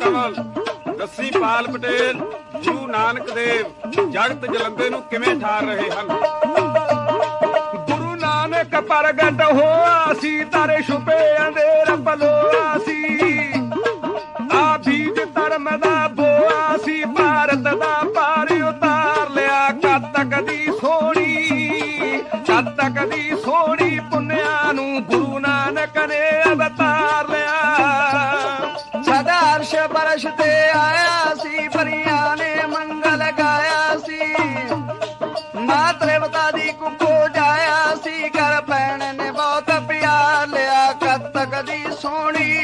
ਸਿੰਘ ਦੱਸੀ ਪਾਲ ਪਟੇਲ, ਗੁਰੂ ਨਾਨਕ ਦੇਵ, ਜਗਤ ਜਲੰਦੇ ਨੂੰ ਕਿਵੇਂ ਠਾਰ ਰਹੇ ਹਨ? ਗੁਰੂ ਨਾਨਕ ਪ੍ਰਗਟ ਹੋਆ ਸੀ, ਤਾਰੇ ਛੁਪੇ ਅੰਧੇਰ ਪਲੋਆ ਅਰਸ਼ ਤੇ ਆਇਆ ਸੀ ਪਰੀਆਂ ਨੇ ਮੰਗਲ ਗਾਇਆ ਸੀ। ਮਾਂ ਤ੍ਰਿਵਤਾ ਦੀ ਕੁੱਖੋ ਜਾਇਆ ਸੀ ਕਰ ਪੈਣ ਨੇ ਬਹੁਤ ਪਿਆਰ ਲਿਆ। ਕਤਕ ਦੀ ਸੋਹਣੀ,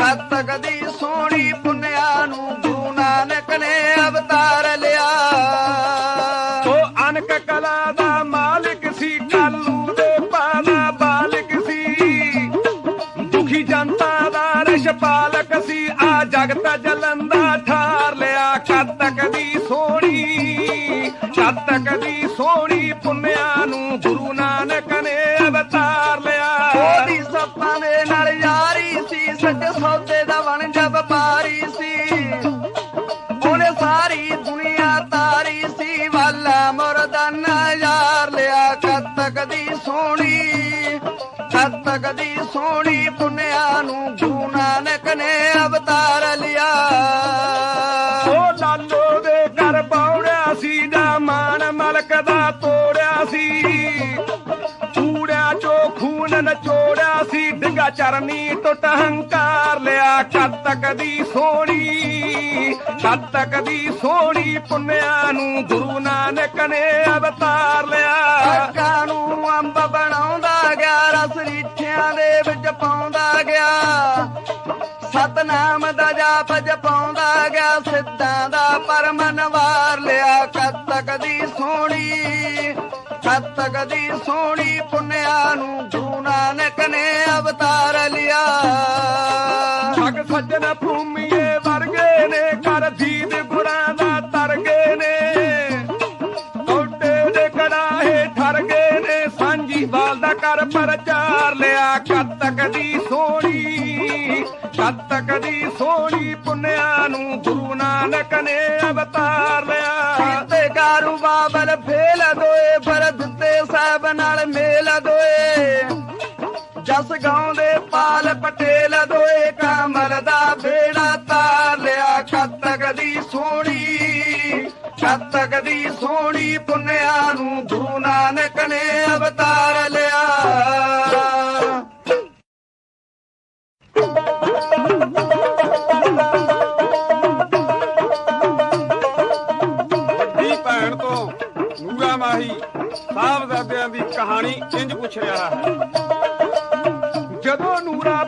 ਕਤਕ ਦੀ ਸੋਹਣੀ ਪੁੰਨਿਆ ਨੂੰ ਗੁਰੂ ਨਾਨਕ ਨੇ ਅਵਤਾਰ ਲਿਆ। ਉਹ ਅਨਕ ਕਲਾ ਦਾ ਮਾਲਕ ਸੀ, ਕਾਲੂ ਦੇ ਪਾਦਾ ਬਾਲਕ ਸੀ। ਦੁਖੀ ਜਨਤਾ ਦਾ ਰਸ਼ਪਾਲਕ ਸੀ ਜਗਤ ਜਲੰਦਾ ਠਾਰ ਲਿਆ। ਕਤਕ ਦੀ ਸੋਹਣੀ ਕਤਕ ਦੀ ਸੋਹਣੀ ਪੁੰਨਿਆ ਸੋਹਣੀ ਪੁੰਨਿਆ ਨੂੰ ਗੁਰੂ ਨਾਨਕ ਨੇ ਅਵਤਾਰ ਲਿਆ। ਉਹ ਲਾਲੋ ਦੇ ਘਰ ਪੌੜਿਆ ਸੀ ਦਾ ਮਾਨ ਮਲਕ ਦਾ ਤੋੜਿਆ ਸੀ। ਕੂੜਿਆ ਚੋ ਖੂਨ ਨਚੋੜਿਆ ਸੀ ਡਿੰਗਾ ਚਰਨੀ ਟੁੱਟ ਹੰਕਾਰ ਲਿਆ। ਕਤਕ ਦੀ ਸੋਹਣੀ ਕਤਕ ਦੀ ਸੋਹਣੀ ਪੁੰਨਿਆ ਨੂੰ ਗੁਰੂ ਨਾਨਕ ਨੇ ਅਵਤਾਰ ਲਿਆ। ਅੱਖਾਂ ਨੂੰ ਅੰਬ ਰਸ ਦੇ ਵਿੱਚ ਪਾਉਂਦਾ ਗਿਆ। ਸਤਨਾਮ ਦਾ ਜਾਪ ਜਪਾਉਂਦਾ ਗਿਆ। ਸਿੱਧਾਂ ਦਾ ਪਰਮਨ ਵਾਰ ਲਿਆ। ਕੱਤਕ ਦੀ ਸੋਹਣੀ, ਕੱਤਕ ਦੀ ਸੋਹਣੀ ਪੁੰਨਿਆ ਨੂੰ ਗੁਰੂ ਨਾਨਕ ਨੇ ਅਵਤਾਰ ਲਿਆ। ਸੱਜਣ ਦਾ ਕਰ ਪ੍ਰਚਾਰ ਲਿਆ। ਕਤਕ ਦੀ ਸੋਹਣੀ, ਕਤਕ ਦੀ ਸੋਹਣੀ ਪੁੰਨਿਆ ਨੂੰ ਗੁਰੂ ਨਾਨਕ ਨੇ ਅਵਤਾਰ ਲਿਆ। ਸੀਤੇ ਕਾਰੂ ਬਾਬਲ ਫੇਲ ਦੋਏ, ਪਰ ਦਿੱਤੇ ਸਾਹਿਬ ਨਾਲ ਮੇਲ ਦੋਏ। ਜਸ ਗਾਉਂਦੇ ਪਾਲ ਪਟੇਲ ਦੋਏ ਕਾਮਲ ਦਾ ਬੇੜਾ ਤਾਰ ਲਿਆ। ਕਤਕ ਦੀ ਸੋਹਣੀ, ਕਤਕ ਦੀ ਸਾਹਿਬਜ਼ਾਦਿਆਂ ਦੀ ਕਹਾਣੀ ਇੰਜ ਪੁੱਛ ਰਿਹਾ ਹੈ। ਜਦੋਂ ਨੂਰਾ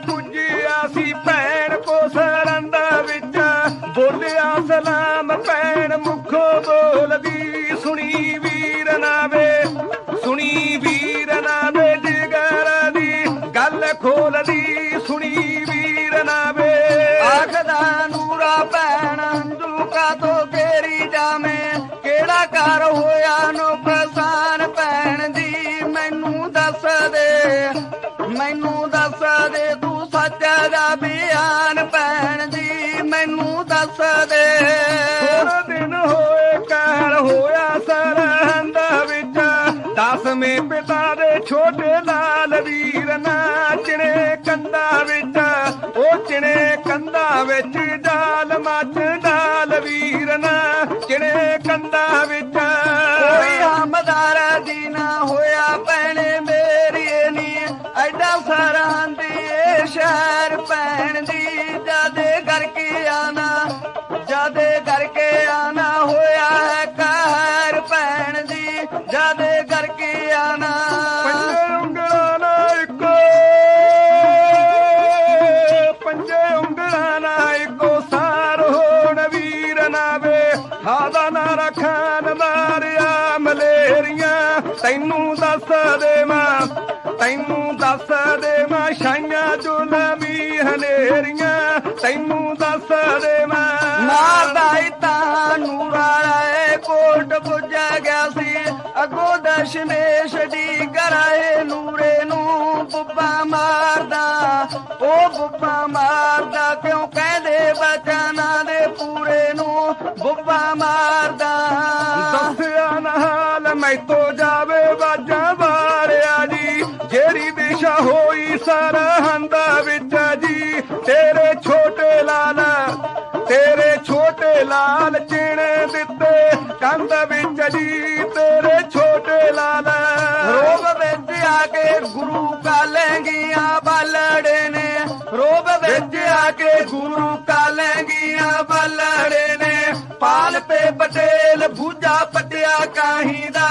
ਸੱਚ ਬਿਆਨ ਭੈਣ ਦੀ ਮੈਨੂੰ ਦੱਸ ਦੇ। ਥੋੜੇ ਦਿਨ ਹੋਏ, ਕਹਿਰ ਹੋਇਆ ਸਰਹੰਦ ਵਿੱਚ। ਦਸਵੇਂ ਪਿਤਾ ਦੇ ਛੋਟੇ ਲਾਲ ਵੀਰ ਨਾਚਣੇ ਕੰਧਾਂ ਵਿੱਚ। ਉਹ ਚਿਣੇ ਕੰਧਾਂ ਵਿੱਚ ਜਦੇ ਕਰਕੇ ਆਣਾ ਹੋਇਆ ਹੈ ਕਹਿਰ ਭੈਣ ਦੀ ਜਦੇ ਕਰਕੇ ਆਣਾ ਪੰਜੇ ਉਂਗਲਾਂ ਨਾਲ ਇੱਕੋ। ਪੰਜੇ ਉਂਗਲਾਂ ਨਾਲ ਇੱਕੋ ਸਾਰ ਹੋਣ ਵੀਰ ਨਾਵੇ ਹਾਦਾ ਨਾ ਰਖਾਨ ਮਾਰਿਆ ਮਲੇਰੀਆਂ। ਤੈਨੂੰ ਦੱਸ ਦੇਵਾਂ ਤੈਨੂੰ ਦੱਸ ਦੇਵਾਂ ਛਾਈਆਂ ਜੁਲਮੀ ਹਨੇਰੀਆਂ। ਤੈਨੂੰ ਦੱਸ ਦੇਵਾਂ ਅਗੋ ਦਰਸ਼ਨੇ ਛੜੀ ਕਰਾਏ ਨੂਰੇ ਨੂੰ ਬੁੱਪਾ ਮਾਰਦਾ। ਉਹ ਬੁੱਪਾ ਮਾਰਦਾ, ਕਿਉਂ ਕਹਿੰਦੇ ਬਚਨਾਂ ਦੇ ਪੂਰੇ ਨੂੰ ਬੁੱਬਾ ਮਾਰਦਾ। ਦੱਸਿਆ ਨਾ ਹਾਲ ਮੈਥੋਂ ਜਾਵੇ ਵਾਜਾਂ ਵਾਰਿਆ ਜੀ। ਜਿਹੜੀ ਦਿਸ਼ਾ ਹੋਈ ਸਰਹੰਦਾ ਵਿੱਚ ਜੀ। ਤੇਰੇ ਛੋਟੇ ਲਾਲ, ਤੇਰੇ ਛੋਟੇ ਲਾਲ ਚਿਣ ਦਿੱਤੇ ਕੰਧ ਵਿੱਚ ਜੀ। ਆ ਕੇ ਗੁਰੂ ਕਾਲੇਂਗੀਆਂ ਬਾਲੜੇ ਨੇ। ਰੋਬ ਵਿੱਚ ਆ ਕੇ ਗੁਰੂ ਕਾਲੇਂਗੀਆਂ ਬਾਲੜੇ ਨੇ। ਪਾਲ ਪੇ ਪਟੇਲ, ਭੂਜਾ ਪਟਿਆ ਕਾਹੀ ਦਾ